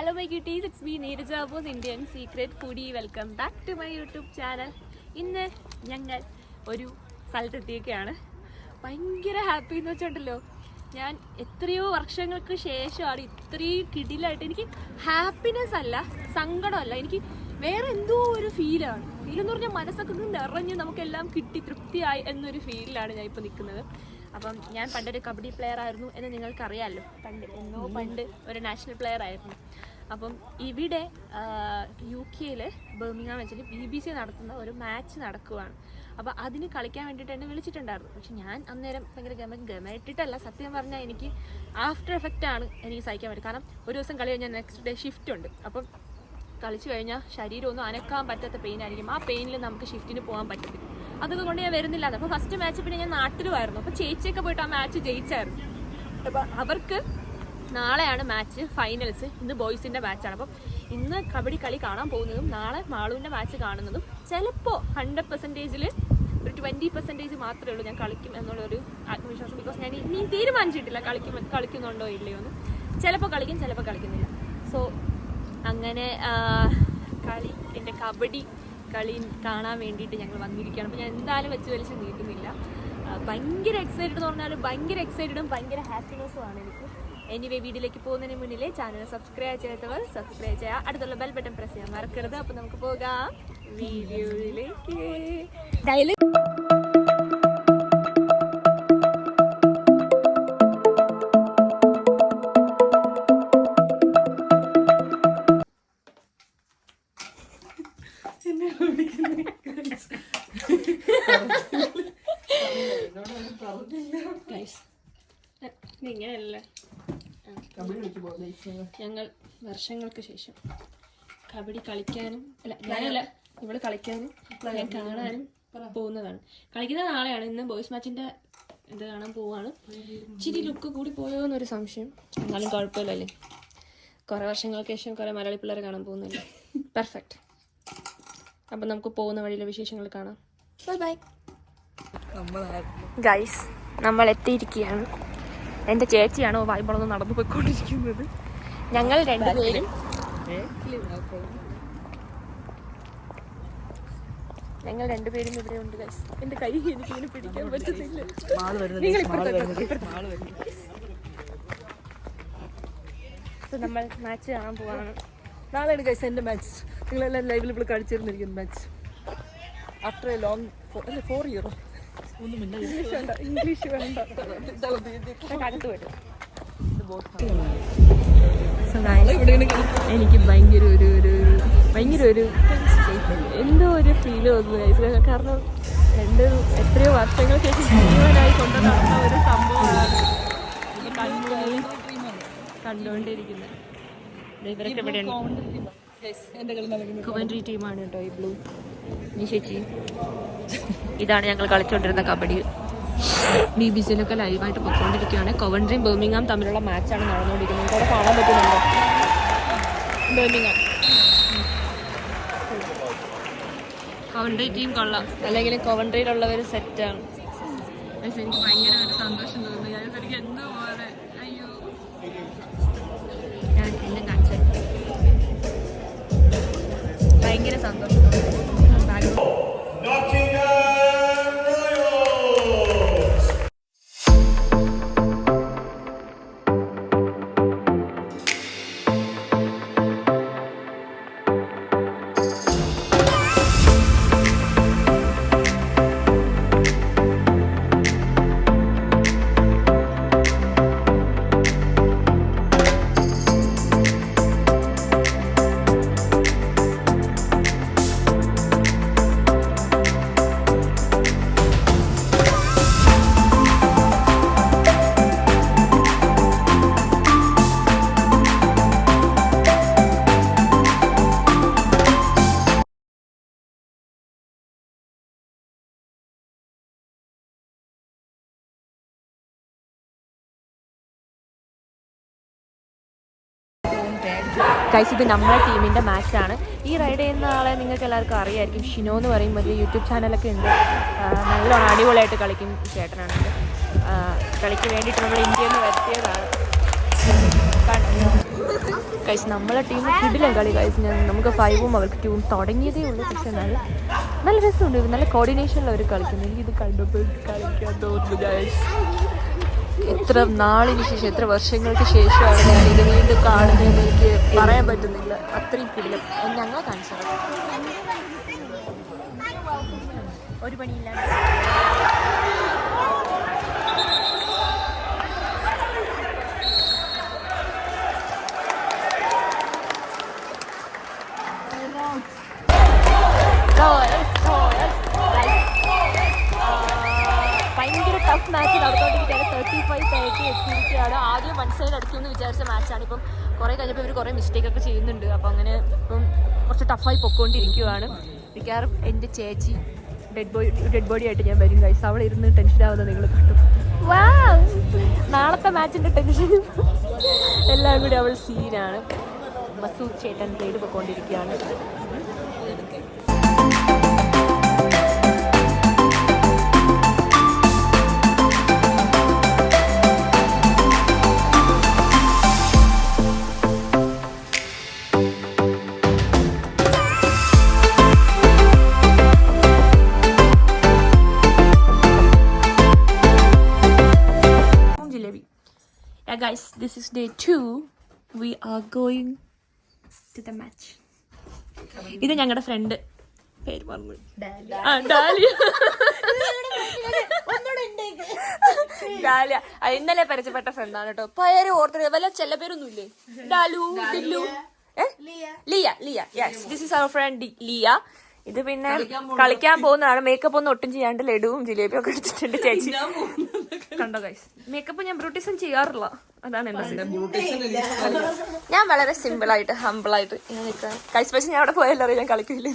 Hello my cuties it's me Neeraja Bose Indian secret foodie welcome back to my YouTube channel ഇന്ന് ഞങ്ങൾ ഒരു സ്ഥലത്തെത്തിയൊക്കെയാണ് ഭയങ്കര happy എന്ന് വെച്ചിട്ടുണ്ടല്ലോ. ഞാൻ എത്രയോ വർഷങ്ങൾക്ക് ശേഷമാണ് ഇത്രയും കിടിലായിട്ട് എനിക്ക് ഹാപ്പിനെസ് അല്ല സങ്കടമല്ല. എനിക്ക് വേറെ എന്തോ ഒരു ഫീലാണ് ഫീൽ എന്ന് പറഞ്ഞാൽ മനസ്സൊക്കെ നിറഞ്ഞ് നമുക്കെല്ലാം കിട്ടി തൃപ്തിയായി എന്നൊരു ഫീലിലാണ് ഞാൻ ഇപ്പോൾ നിൽക്കുന്നത്. അപ്പം ഞാൻ പണ്ടൊരു കബഡി പ്ലെയർ ആയിരുന്നു എന്ന് നിങ്ങൾക്കറിയാമല്ലോ പണ്ട് എന്നോ പണ്ട് ഒരു നാഷണൽ പ്ലെയർ ആയിരുന്നു. അപ്പം ഇവിടെ യു കെയിൽ ബേമിങ്ങാൻ വെച്ചിട്ട് ബി ബി സി നടത്തുന്ന ഒരു മാച്ച് നടക്കുവാണ്. അപ്പോൾ അതിന് കളിക്കാൻ വേണ്ടിയിട്ട് എന്നെ വിളിച്ചിട്ടുണ്ടായിരുന്നു. പക്ഷെ ഞാൻ അന്നേരം ഭയങ്കര ഗമ ഗമയിട്ടിട്ടല്ല. സത്യം പറഞ്ഞാൽ എനിക്ക് ആഫ്റ്റർ എഫക്റ്റ് ആണ് എനിക്ക് സഹിക്കാൻ പറ്റും കാരണം ഒരു ദിവസം കളി കഴിഞ്ഞാൽ നെക്സ്റ്റ് ഡേ ഷിഫ്റ്റ് ഉണ്ട്. അപ്പം കളിച്ചു കഴിഞ്ഞാൽ ശരീരമൊന്നും അനക്കാൻ പറ്റാത്ത പെയിൻ ആയിരിക്കും. ആ പെയിനിൽ നമുക്ക് ഷിഫ്റ്റിന് പോകാൻ പറ്റത്തില്ല. അതൊക്കെ കൊണ്ട് ഞാൻ വരുന്നില്ല. അപ്പൊ ഫസ്റ്റ് മാച്ച് പിന്നെ ഞാൻ നാട്ടിലുമായിരുന്നു. അപ്പൊ ചേച്ചിയൊക്കെ പോയിട്ട് ആ മാച്ച് ജയിച്ചായിരുന്നു. അപ്പൊ അവർക്ക് നാളെയാണ് മാച്ച് ഫൈനൽസ് ഇന്ന് ബോയ്സിന്റെ മാച്ചാണ് അപ്പം ഇന്ന് കബഡി കളി കാണാൻ പോകുന്നതും നാളെ മാളുവിന്റെ മാച്ച് കാണുന്നതും ചിലപ്പോൾ ഹൺഡ്രഡ് പെർസെന്റേജിൽ ഒരു ട്വന്റി പെർസെന്റേജ് മാത്രമേ ഉള്ളൂ ഞാൻ കളിക്കും എന്നുള്ളൊരു ആത്മവിശ്വാസം. ബിക്കോസ് ഞാൻ ഇനി തീരുമാനിച്ചിട്ടില്ല കളിക്കും കളിക്കുന്നുണ്ടോ ഇല്ലയോ എന്ന്. ചിലപ്പോൾ കളിക്കും ചിലപ്പോൾ കളിക്കുന്നില്ല. സോ അങ്ങനെ കളി എന്റെ കബഡി കളി കാണാൻ വേണ്ടിയിട്ട് ഞങ്ങൾ വന്നിരിക്കുകയാണ്. അപ്പോൾ ഞാൻ എന്തായാലും വെച്ച് വലിച്ച് നീട്ടുന്നില്ല. ഭയങ്കര എക്സൈറ്റഡ് എന്ന് പറഞ്ഞാൽ ഭയങ്കര എക്സൈറ്റഡും ഭയങ്കര ഹാപ്പിനെസ്സും ആണ് എനിക്ക്. എനിവേ വീഡിയോയിലേക്ക് പോകുന്നതിന് മുന്നിൽ ചാനൽ സബ്സ്ക്രൈബ് ചെയ്യാത്തവർ സബ്സ്ക്രൈബ് ചെയ്യുക അടുത്തുള്ള ബെൽ ബട്ടൺ പ്രസ് ചെയ്യാൻ മറക്കരുത്. അപ്പോൾ നമുക്ക് പോകാം. വീഡിയോയിലേക്ക്. വർഷങ്ങൾക്ക് ശേഷം. കബഡി കളിക്കാനും അല്ല ഞാനല്ല ഇവിടെ കളിക്കാനും ഞാൻ കാണാനും പോകുന്നതാണ്. കളിക്കുന്ന നാളെയാണ് ഇന്ന് ബോയ്സ് മാച്ചിന്റെ ഇത് കാണാൻ പോവാണ്. ഇച്ചിരി ലുക്ക് കൂടി പോയോ എന്നൊരു സംശയം. എന്നാലും കുഴപ്പമില്ലല്ലേ കുറെ വർഷങ്ങൾക്ക് ശേഷം കുറെ മലയാളി പിള്ളേരെ കാണാൻ പോകുന്നില്ല? പെർഫെക്റ്റ് അപ്പം നമുക്ക് പോകുന്ന വഴിയിലെ വിശേഷങ്ങൾ കാണാം. ബൈ ബൈ ഗൈസ് നമ്മൾ എത്തിയിരിക്കുകയാണ് എന്റെ ചേച്ചിയാണോ വായ്പളൊന്നും നടന്നു പോയിക്കൊണ്ടിരിക്കുന്നത് ഞങ്ങൾ രണ്ടുപേരും ഞങ്ങൾ രണ്ടുപേരും ഇവിടെ ഉണ്ട് ഗൈസ് എന്റെ കൈ എനിക്ക് ഇങ്ങനെ പിടിക്കാൻ പറ്റുന്നില്ല. നിങ്ങൾ നമ്മൾ മാച്ച് കാണാൻ പോവാണ്. നാളെയാണ് കൈസ് എന്റെ മാച്ച് നിങ്ങളെല്ലാം ലൈവിൽ ഇവിടെ കളിച്ചിരുന്നിരിക്കുന്നു മാച്ച് ആഫ്റ്റർ എ ലോങ് അല്ലെ ഫോർ ഇയർ ഇംഗ്ലീഷ് വേണ്ട ഇംഗ്ലീഷ് വേണ്ട. അകത്ത് വരും എനിക്ക് ഭയങ്കര ഒരു ഒരു ഭയങ്കര ഒരു എന്തോ ഒരു ഫീൽ guys. കാരണം രണ്ട് എത്രയോ വർഷങ്ങൾക്ക് ശേഷം ജീവനായി കൊണ്ടു നടന്ന ഒരു സംഭവമാണ് ഈ കണ്ണുകളിൽ കണ്ടുകൊണ്ടിരിക്കുന്നത്. ഇവരൊക്കെ എന്റെ കമൻട്രി ടീമാണ് കേട്ടോ ഈ ബ്ലൂ നീ ചേച്ചി ഇതാണ് ഞങ്ങൾ കളിച്ചുകൊണ്ടിരുന്ന കബഡി. ബി ബി സിയിലൊക്കെ ലൈവായിട്ട് പൊയ്ക്കൊണ്ടിരിക്കുകയാണ് കൊവൻട്രിയും ബേമിങ്ങാം തമ്മിലുള്ള മാച്ചാണ് നടന്നുകൊണ്ടിരിക്കുന്നത്. കൂടെ കാണാൻ പറ്റുന്നുണ്ട്. ബർമിങ്ങാം കൊവൻട്രി ടീം കൊള്ളാം. അല്ലെങ്കിൽ കൊവൻട്രിയിലുള്ളവർ സെറ്റാണ് പക്ഷെ എനിക്ക് ഭയങ്കര ഒരു സന്തോഷം തോന്നുന്നു. ഞാൻ എന്തോ പോലെ അയ്യോ. ഞാൻ എന്നെ കാണിച്ചു ഭയങ്കര സന്തോഷം ബാക്ക്ഗ്രൗണ്ട് ഗൈസ് ഇത് നമ്മുടെ ടീമിന്റെ മാച്ചാണ് ഈ റൈഡ് ചെയ്യുന്ന ആളെ നിങ്ങൾക്ക് എല്ലാവർക്കും അറിയായിരിക്കും. ഷിനോ എന്ന് പറയും. വലിയ യൂട്യൂബ് ചാനലൊക്കെ ഉണ്ട്. നല്ല അടിപൊളിയായിട്ട് കളിക്കും ചേട്ടനാണെങ്കിൽ കളിക്ക് വേണ്ടിയിട്ട് നമ്മൾ ഇന്ത്യയിൽ നിന്ന് വരുത്തിയതാണ്. കഴിച്ച് നമ്മളെ ടീം കിടിലൻ കളി കഴിച്ച് ഞാൻ നമുക്ക് ഫൈവും അവർക്ക് ടൂവും തുടങ്ങിയതേ ഉള്ളൂ. പക്ഷേ നല്ല നല്ല രസമുണ്ട്. നല്ല കോർഡിനേഷനിൽ അവർ കളിക്കുന്നു എനിക്കിത് കണ്ടപ്പോൾ കളിക്കാൻ തോന്നുന്നു എത്ര നാളിന് ശേഷം എത്ര വർഷങ്ങൾക്ക് ശേഷമാണ് ഞാൻ ഇത് വീണ്ടും കാണുന്നതെന്ന് എനിക്ക് പറയാൻ പറ്റുന്നില്ല. അത്രയും കൂടുതലും എന്നെ ഞങ്ങൾ കാണിച്ചത് ഒരു പണിയില്ലാണ്ട് ഭയങ്കര ടഫ് മാച്ച് നടന്നുകൊണ്ടിരിക്കുകയാണ്. തേർട്ടി ഫൈവ് തേർട്ടി എത്തിയിരിക്കുകയാണ്. ആദ്യം വൺ സൈഡ് അടിക്കുമെന്ന് വിചാരിച്ച മാച്ചാണ് ഇപ്പം കുറേ കഴിഞ്ഞപ്പോൾ ഇവർ കുറേ മിസ്റ്റേക്ക് ഒക്കെ ചെയ്യുന്നുണ്ട്. അപ്പോൾ അങ്ങനെ ഇപ്പം കുറച്ച് ടഫായി പൊക്കോണ്ടിരിക്കുകയാണ് മിക്കവാറും എന്റെ ചേച്ചി ഡെഡ് ബോഡി ഡെഡ് ബോഡി ആയിട്ട് ഞാൻ വരും കഴിച്ചു അവിടെ ഇരുന്ന് ടെൻഷൻ ആവുന്നത് നിങ്ങൾ കണ്ടു വാ നാളത്തെ മാച്ചിന്റെ ടെൻഷൻ എല്ലാം കൂടി അവൾ സീനാണ് മസൂദ് ചേട്ടൻ റെയ്ഡ് പൊക്കോണ്ടിരിക്കുകയാണ് this is day two. We are going to the match. ഇത് ഞങ്ങളുടെ ഫ്രണ്ട് പേര് പറഞ്ഞു ഡാലിയ. ഡാലിയ. ഇന്നലെ പരിചയപ്പെട്ട ഫ്രണ്ടാണ് കേട്ടോ പേര് ഓർത്തില്ല വല്ല ചെല്ല പേരൊന്നും ഇല്ലേ ഡാലു ഡില്ലു Liya. Liya yes this is our friend Liya. ഇത് പിന്നെ കളിക്കാൻ പോകുന്നതാണ്. മേക്കപ്പ് ഒന്നും ഒട്ടും ചെയ്യാണ്ട് ലഡുവും ജിലേബിയും ഒക്കെ എടുത്തിട്ടുണ്ട് ചേച്ചി. കണ്ടോ ഗൈസ് മേക്കപ്പ് ഞാൻ ബ്യൂട്ടീസും ചെയ്യാറില്ല. അതാണ് എന്റെ. ഞാൻ വളരെ സിമ്പിൾ ആയിട്ട് ഹമ്പിൾ ആയിട്ട് നിൽക്കാൻ ഗൈസ് പക്ഷെ ഞാൻ അവിടെ പോയല്ലോ അറിയാം ഞാൻ കളിക്കില്ല.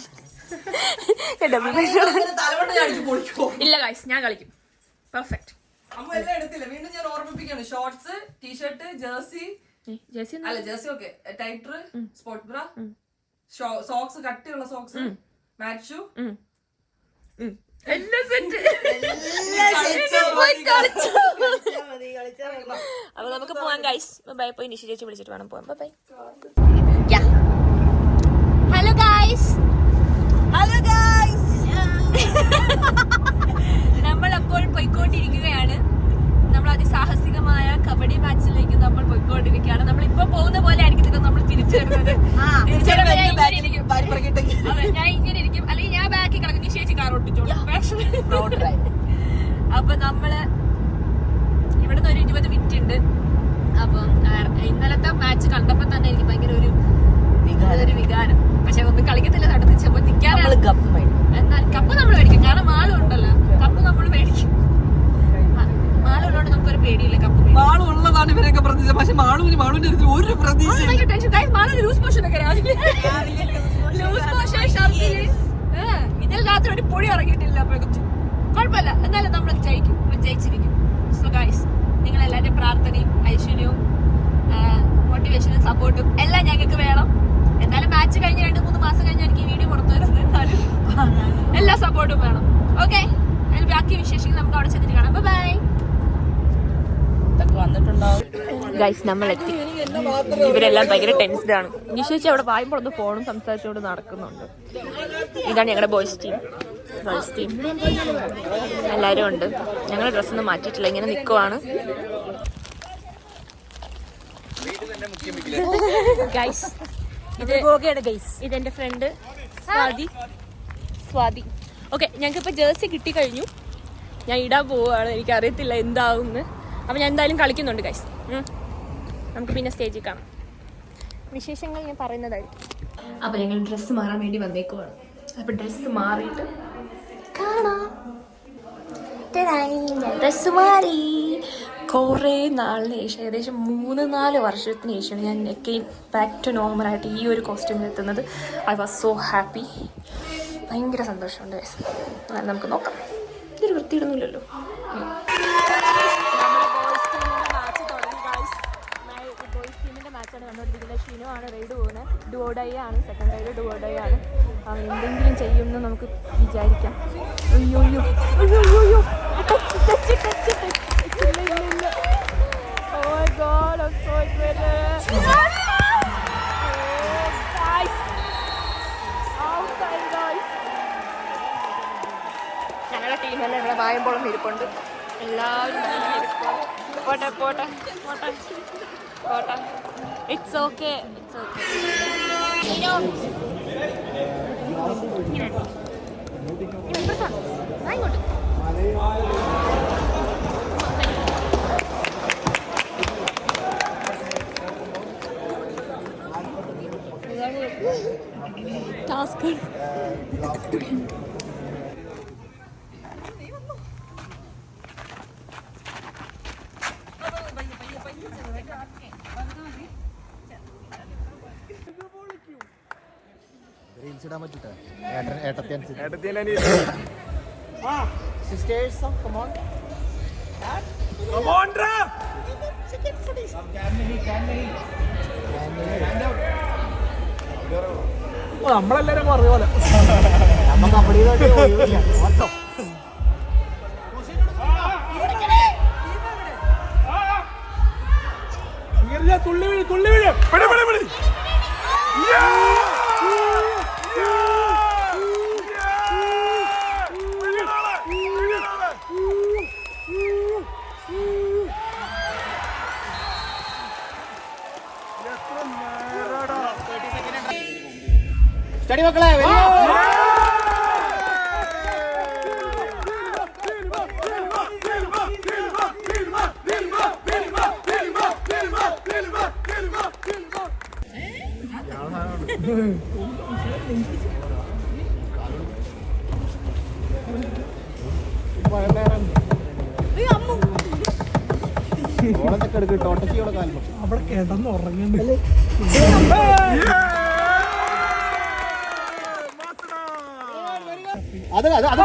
ഇല്ല ഗൈസ് ഞാൻ കളിക്കും. പെർഫെക്റ്റ് അമ്മ എല്ലാം എടുത്തില്ല. വീണ്ടും ഞാൻ ഓർമ്മിപ്പിക്കാണ് ഷോർട്സ് ടീഷർട്ട് ജേഴ്സി അല്ല jersey okay tighter sports bra socks കട്ടിയുള്ള സോക്സ് ഷൂ എല്ലാ സെറ്റ് അപ്പൊ നമുക്ക് പോവാം ഗൈസ് ബൈ പോയി നിഷി ചേച്ചി വിളിച്ചിട്ട് വേണം പോവാൻ. Bye hello guys hello guys നമ്മൾ അപ്പോൾ പോയിക്കൊണ്ടിരിക്കുകയാണ്. നമ്മൾ അതിസാഹസികമായ കബഡി മാച്ചിലേക്ക് നമ്മൾ പോയിക്കൊണ്ടിരിക്കുകയാണ്. നമ്മൾ ഇപ്പൊ പോകുന്ന പോലെ ആയിരിക്കും നമ്മൾ തിരിച്ചു വരുന്നത് തിരിച്ചു വരുമ്പോ ഞാൻ ഇങ്ങനെ ഇരിക്കും. അതെ, ഞാൻ ഇങ്ങനെ ഇരിക്കും അല്ലെങ്കിൽ ഞാൻ ബാക്കിൽ കിടക്കും നിശേച്ചി കാർ ഓട്ടിച്ചോളൂ അപ്പൊ നമ്മൾ ഇവിടുന്ന് ഒരു ഇരുപത് മിനിറ്റ് ഉണ്ട് അപ്പം ആ, ഇന്നലത്തെ മാച്ച് കണ്ടപ്പോ തന്നെ എനിക്ക് ഭയങ്കര ഒരു ഒരു വികാരം പക്ഷെ ഒന്നും കളിക്കത്തില്ല നടത്തിച്ചപ്പോ നിൽക്കാനാണ് എന്നാൽ കപ്പ് നമ്മൾ മേടിക്കും കാരണം മാളും ഉണ്ടല്ലോ കപ്പ് നമ്മൾ മേടിക്കും മാളുള്ളതുകൊണ്ട് നമുക്കൊരു പേടിയില്ല കപ്പ് മേടിക്കും. മാളു ഉള്ളതാണ് ഇവരൊക്കെ പ്രതീക്ഷ പക്ഷെ മാളുവിന് മാളുവിന്റെ അടുത്ത് ഒരു പ്രതീക്ഷ ആ, ഭയങ്കര tension. Guys, mall loose motion ഒക്കെ രാവിലെ. ലൂസ് മോഷൻ ഷർട്ടിൽ ഇതിൽ രാത്രി ഒരു പൊടി ഇറങ്ങിയിട്ടില്ല. അപ്പോഴേക്കും കുഴപ്പമില്ല. എന്നാലും നമ്മൾ ജയിക്കും. ജയിച്ചിരിക്കും. സോ ഗൈസ് നിങ്ങൾ എല്ലാവരുടെ പ്രാർത്ഥനയും ഐശ്വര്യവും മോട്ടിവേഷനും സപ്പോർട്ടും എല്ലാം ഞങ്ങൾക്ക് വേണം. എന്തായാലും മാച്ച് കഴിഞ്ഞ് രണ്ട് മൂന്ന് മാസം കഴിഞ്ഞാൽ ഈ വീഡിയോ പുറത്തു വരുന്നത് എന്നാലും എല്ലാ സപ്പോർട്ടും വേണം. ഓക്കെ അതിൽ ബാക്കി വിശേഷങ്ങൾ നമുക്ക് അവിടെ ചെന്നിട്ട് കാണാം. ബൈ ഗൈസ് നമ്മൾ എത്തി ഇവരെല്ലാം ഭയങ്കര ടെൻസ്ഡ് ആണ്. നിശ്ചയിച്ച് അവിടെ വായുമ്പോൾ ഒന്ന് ഫോണും സംസാരിച്ചുകൊണ്ട് നടക്കുന്നുണ്ട്. ഇതാണ് ഞങ്ങളുടെ ബോയ്സ് ടീം ഗേൾസ് ടീം എല്ലാവരും ഉണ്ട്. ഞങ്ങൾ ഡ്രസ്സൊന്നും മാറ്റിയിട്ടില്ല. ഇങ്ങനെ നിൽക്കുവാണ് ഗൈസ് ഇത് ഇതെന്റെ ഫ്രണ്ട് സ്വാതി. സ്വാതി. ഓക്കെ ഞങ്ങൾക്ക് ഇപ്പൊ ജേഴ്സി കിട്ടി കഴിഞ്ഞു ഞാൻ ഇടാൻ പോവുകയാണ് എനിക്ക് അറിയത്തില്ല എന്താവും അപ്പൊ ഞാൻ എന്തായാലും കളിക്കുന്നുണ്ട് ഗൈസ് നമുക്ക് പിന്നെ സ്റ്റേജിൽ കാണാം വിശേഷങ്ങൾ ഞാൻ പറയുന്നതായിരിക്കും. അപ്പൊ ഞങ്ങൾ ഡ്രസ്സ് മാറാൻ വേണ്ടി വന്നേക്കുവാണ്. അപ്പൊ ഡ്രസ്സ് മാറിയിട്ട് കാണാം. ഡ്രസ്സ് മാറി. കുറേ നാളിന് ശേഷം ഏകദേശം മൂന്ന് നാല് വർഷത്തിന് ശേഷമാണ് ഞാൻ എക്കെയിൻ ബാക്ക് ടു നോർമൽ ആയിട്ട് ഈ ഒരു കോസ്റ്റ്യൂമിൽ എത്തുന്നത്. ഐ വാസ് സോ ഹാപ്പി ഭയങ്കര സന്തോഷമുണ്ട്. നമുക്ക് നോക്കാം. ഇതൊരു വൃത്തിയിടുന്നില്ലല്ലോ ഡുവോഡൈ ആണ് സെക്കൻഡ് ഡുവോഡൈ ആണ് എന്തെങ്കിലും ചെയ്യുമെന്ന് നമുക്ക് വിചാരിക്കാം. അയ്യോ അയ്യോ അയ്യോ ഇരിപ്പുണ്ട്. എല്ലാവരും it's okay it's okay task sisters come on നമ്മളെല്ലാരും പറഞ്ഞ പോലെ. നമുക്ക് അവിടെ മൊത്തം അവിടെ കിടന്ന് ഉറങ്ങുന്നുണ്ട് അത്. അത് അത്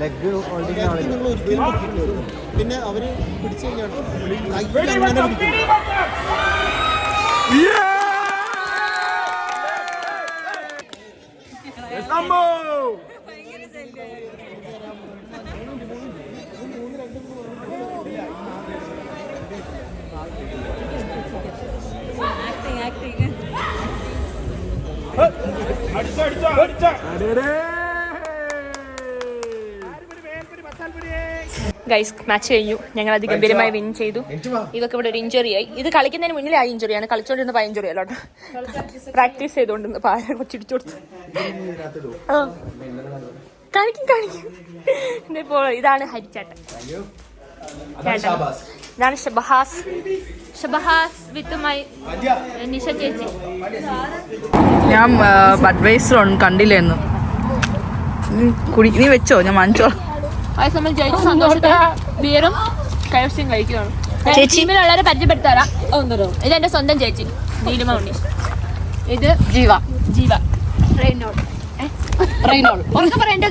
ലെഗ് പിന്നെ അവർ പിടിച്ചു കഴിഞ്ഞാൽ ഗൈസ് മാച്ച് കഴിഞ്ഞു. ഞങ്ങൾ അതിഗംഭീരമായി വിൻ ചെയ്തു. ഇതൊക്കെ ഇവിടെ ഒരു ഇഞ്ചുറി ആയി. ഇത് കളിക്കുന്നതിന് മുന്നിൽ ആ ഇഞ്ചുറി ആണ്. കളിച്ചോണ്ടിരുന്ന ഇഞ്ചുറി അല്ലോ പ്രാക്ടീസ് ചെയ്തോണ്ടിരുന്ന പാര കൊച്ചിടിച്ചു കൊടുത്തു ആ. കാണിക്കും കാണിക്കും. ഇതിപ്പോ ഇതാണ് ഹരിച്ചാട്ടൻ. ചേട്ടൻ. ഇതാണ് ഷബഹാസ്. ഷബഹാസ് വിത്ത് മൈ നിഷ ചേച്ചി. ഞാൻ ബഡ്വൈസർ കണ്ടില്ലായിരുന്നു കുടി നീ വെച്ചോ ഞാൻ വാങ്ങിച്ചോളാം. അത് നമ്മൾ ജയിച്ച സന്തോഷത്തെ ബിയറും കൈവസ്യം കഴിക്കുകയാണ്. ടീമിലുള്ളവരെ പരിചയപ്പെടുത്താറാ ഇത് എന്റെ സ്വന്തം ചേച്ചി നീലിമ ഉണ്ണി. ഇത് ജീവ. ജീവ. റെയ്നോൾ റെയ്നോൾ ഉറക്കെ പറയണ്ട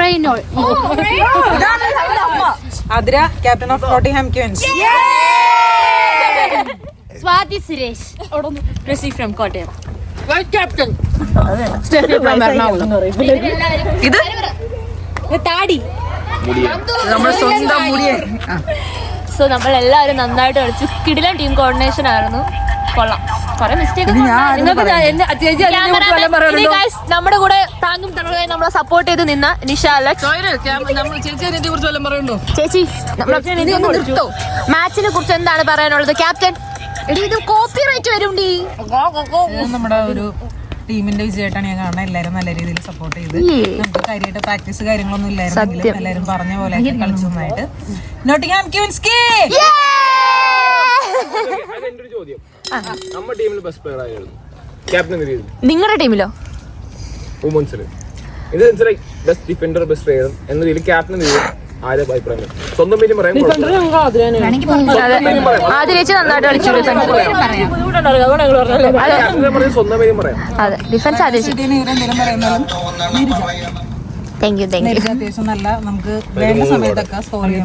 റെയ്നോൾ Athira captain of Nottingham Queens Swathi Suresh Rasi from Kottayam vice captain Steffi from Ernakulam. ഇത്? താടി. നമ്മുടെ സ്വന്തം മുടിയെ. സോ നമ്മൾ എല്ലാവരും നന്നായിട്ട് കളിച്ചു. കിടിലൻ ടീം കോർഡിനേഷൻ ആയിരുന്നു. കൊള്ളാം. കുറെ മിസ്റ്റേക്ക് നമ്മുടെ കൂടെ താങ്ങും തണലായി നമ്മളെ സപ്പോർട്ട് ചെയ്ത് നിന്ന നിഷ അലക്സ്. നമ്മൾ ചേച്ചി മാച്ചിനെ കുറിച്ച് എന്താണ് പറയാനുള്ളത്? ക്യാപ്റ്റൻ എടി ഇത് കോപ്പി വരും ഡി നമ്മുടെ ഒരു ടീമിന്റെ വിജയമായിട്ടാണ് ഞാൻ കാണുന്നത്. എല്ലാവരും നല്ല രീതിയിൽ സപ്പോർട്ട് ചെയ്ത്. നമുക്ക് കാര്യമായിട്ട് പ്രാക്ടീസ് കാര്യങ്ങളൊന്നും ഇല്ലായിരുന്നെങ്കിലും എല്ലാവരും പറഞ്ഞ പോലെ കളിച്ചു നന്നായിട്ട് നോട്ടിംഗ്ഹാം ക്യൂൻസ്കി നമ്മുടെ ടീമിൽ ബെസ്റ്റ് പ്ലെയർ ആയിരുന്നു ക്യാപ്റ്റൻ നിങ്ങളുടെ ടീമിലോ? വുമൻസിൽ ഇത് ബെസ്റ്റ് ഡിഫൻഡർ ബെസ്റ്റ് പ്ലെയർ എന്ന രീതിയിൽ ക്യാപ്റ്റൻ ആരെ അഭിപ്രായം? സ്വന്തം പേരും പറയാം. ആദ്യ നന്നായിട്ട് കളിച്ചു സ്വന്തം പേരും പറയാം. അതെ. ഡിഫൻസ് ആദ്യ ചേച്ചി ഇവരെന്തെങ്കിലും പറയുന്നത് താങ്ക് യു താങ്ക് യു നെരിച്ച അത്യാവശ്യം നല്ല നമുക്ക് വേണ്ട സമയത്തൊക്കെ സ്കോർ ചെയ്യാൻ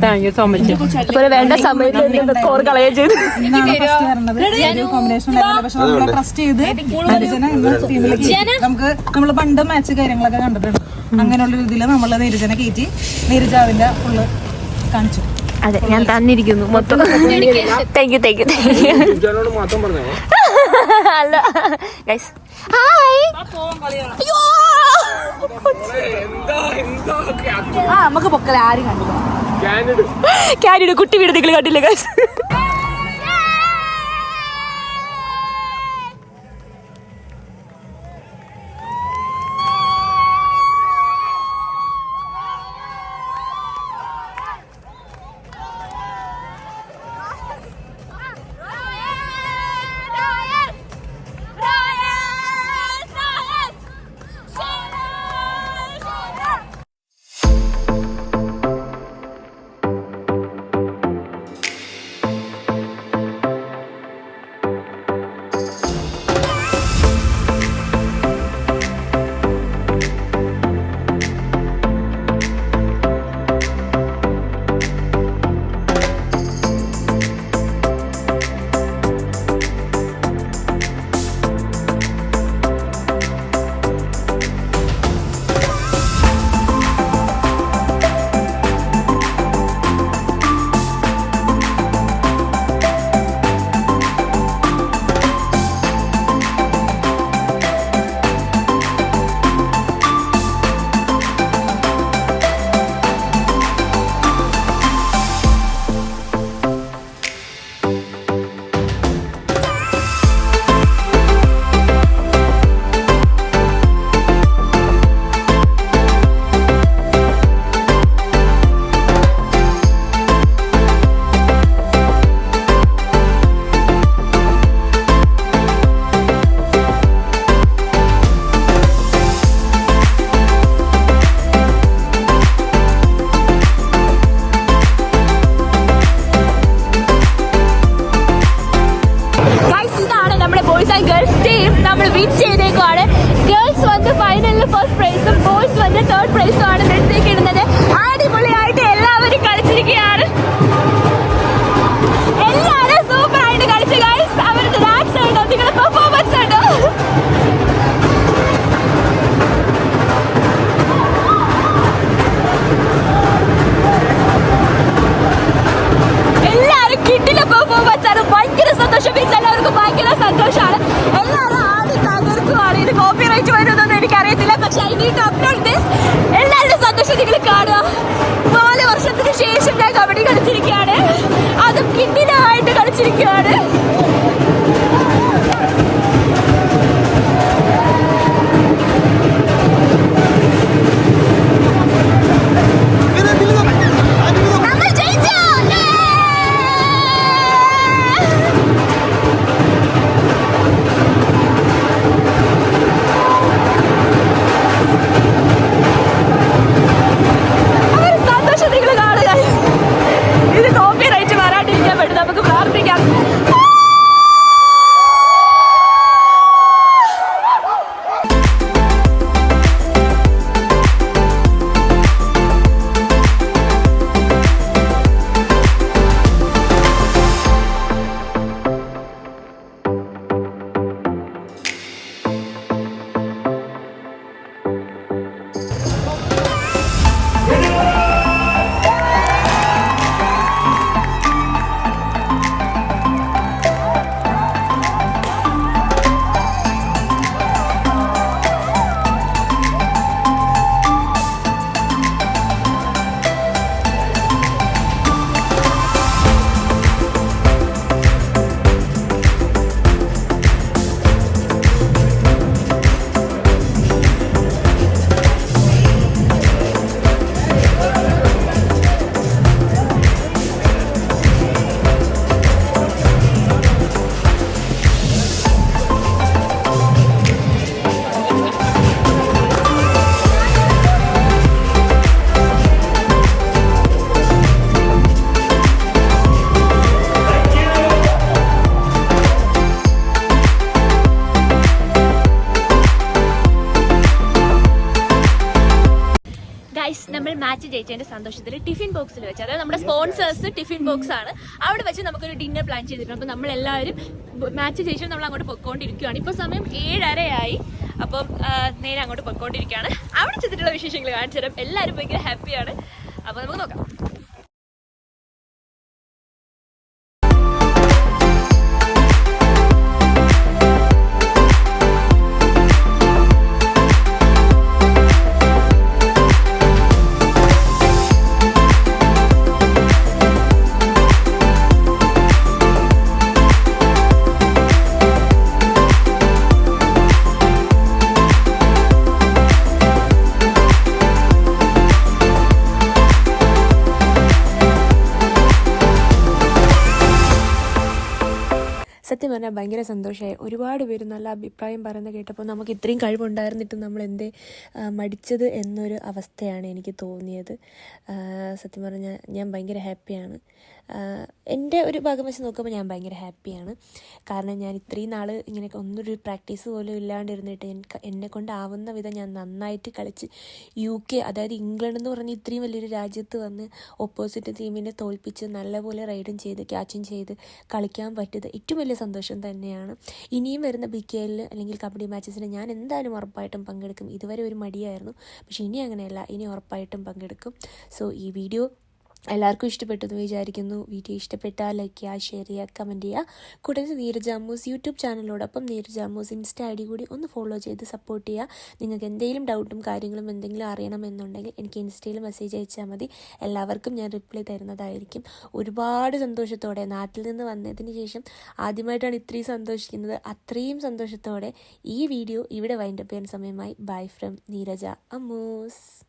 വേണ്ട സമയത്ത് സ്കോർ ചെയ്തു ഫസ്റ്റ് വരുന്നത് ഒരു കോമ്പിനേഷൻ പക്ഷെ നമ്മൾ ട്രസ്റ്റ് ചെയ്ത് നമുക്ക് നമ്മൾ പണ്ട് മാച്ച് കാര്യങ്ങളൊക്കെ കണ്ടിട്ടുണ്ട്. അങ്ങനെയുള്ള രീതിയിൽ നമ്മൾ നെരിജന കയറ്റി നെരിജ ഫുള്ള് കാണിച്ചു. അതെ ഞാൻ തന്നിരിക്കുന്നു. മൊത്തം താങ്ക് യു താങ്ക് യു അല്ല ഗൈസ് ഹായ് അയ്യോ. എന്താ എന്താ ആ നമുക്ക് പൊക്കല ആരും കണ്ടില്ല. കാനഡ് ക്യാരിയുടെ കുട്ടി വീട് നിങ്ങൾ കണ്ടില്ലേ ഗൈസ് മാച്ച് ജയിച്ചതിന്റെ സന്തോഷത്തിൽ ടിഫിൻ ബോക്സിൽ വെച്ച് അതായത് നമ്മുടെ സ്പോൺസേഴ്സ് ടിഫിൻ ബോക്സ് ആണ്. അവിടെ വെച്ച് നമുക്കൊരു ഡിന്നർ പ്ലാൻ ചെയ്തിട്ടുണ്ട്. അപ്പോൾ നമ്മൾ എല്ലാവരും മാച്ച് ജയിച്ചു നമ്മൾ അങ്ങോട്ട് പൊയ്ക്കൊണ്ടിരിക്കുകയാണ് ഇപ്പോൾ സമയം ഏഴരയായി. അപ്പം നേരെ അങ്ങോട്ട് പൊയ്ക്കൊണ്ടിരിക്കുകയാണ് അവിടെ ചെന്നിട്ടുള്ള വിശേഷങ്ങൾ കാണിച്ചു തരാം എല്ലാവരും ഭയങ്കര ഹാപ്പിയാണ് അപ്പോൾ നമുക്ക് നോക്കാം. പറഞ്ഞാൽ ഭയങ്കര സന്തോഷമായി. ഒരുപാട് പേര് നല്ല അഭിപ്രായം പറയുന്നത് കേട്ടപ്പോൾ നമുക്ക് ഇത്രയും കഴിവുണ്ടായിരുന്നിട്ട് നമ്മൾ എന്തേ മടിച്ചത് എന്നൊരു അവസ്ഥയാണ് എനിക്ക് തോന്നിയത്. സത്യം പറഞ്ഞാൽ ഞാൻ ഭയങ്കര ഹാപ്പിയാണ്. എന്റെ ഒരു ഭാഗം വെച്ച് നോക്കുമ്പോൾ ഞാൻ ഭയങ്കര ഹാപ്പിയാണ്. കാരണം ഞാൻ ഇത്രയും നാൾ ഇങ്ങനെ ഒന്നൊരു പ്രാക്ടീസ് പോലും ഇല്ലാണ്ടിരുന്നിട്ട് എനിക്ക് എന്നെ കൊണ്ടാവുന്ന വിധം ഞാൻ നന്നായിട്ട് കളിച്ച് യു കെ അതായത് ഇംഗ്ലണ്ട് എന്ന് പറഞ്ഞ് ഇത്രയും വലിയൊരു രാജ്യത്ത് വന്ന് ഓപ്പോസിറ്റ് ടീമിനെ തോൽപ്പിച്ച് നല്ലപോലെ റൈഡും ചെയ്ത് ക്യാച്ചും ചെയ്ത് കളിക്കാൻ പറ്റിയത് ഏറ്റവും വലിയ സന്തോഷം തന്നെയാണ്. ഇനിയും വരുന്ന ബി കെ എല്ലിൽ അല്ലെങ്കിൽ കബഡി മാച്ചസിന് ഞാൻ എന്തായാലും ഉറപ്പായിട്ടും പങ്കെടുക്കും. ഇതുവരെ ഒരു മടിയായിരുന്നു. പക്ഷേ ഇനി അങ്ങനെയല്ല. ഇനി ഉറപ്പായിട്ടും പങ്കെടുക്കും. സോ ഈ വീഡിയോ എല്ലാവർക്കും ഇഷ്ടപ്പെട്ടു എന്ന് വിചാരിക്കുന്നു. വീഡിയോ ഇഷ്ടപ്പെട്ടാൽ ലൈക്ക് ചെയ്യുക ഷെയർ ചെയ്യുക കമന്റ് ചെയ്യുക. കൂടാതെ Neeraj Ammus YouTube ചാനലോടൊപ്പം Neeraj Ammus insta I D കൂടി ഒന്ന് ഫോളോ ചെയ്ത് സപ്പോർട്ട് ചെയ്യുക. നിങ്ങൾക്ക് എന്തെങ്കിലും ഡൗട്ടും കാര്യങ്ങളും എന്തെങ്കിലും അറിയണമെന്നുണ്ടെങ്കിൽ എനിക്ക് ഇൻസ്റ്റയിൽ മെസ്സേജ് അയച്ചാൽ മതി. എല്ലാവർക്കും ഞാൻ റിപ്ലൈ തരുന്നതായിരിക്കും. ഒരുപാട് സന്തോഷത്തോടെ നാട്ടിൽ നിന്ന് വന്നതിന് ശേഷം ആദ്യമായിട്ടാണ് ഇത്രയും സന്തോഷിക്കുന്നത്. അത്രയും സന്തോഷത്തോടെ ഈ വീഡിയോ ഇവിടെ വൈൻഡപ്പ് ചെയ്യാൻ സമയമായി. Bye from Neeraja. അമ്മൂസ്.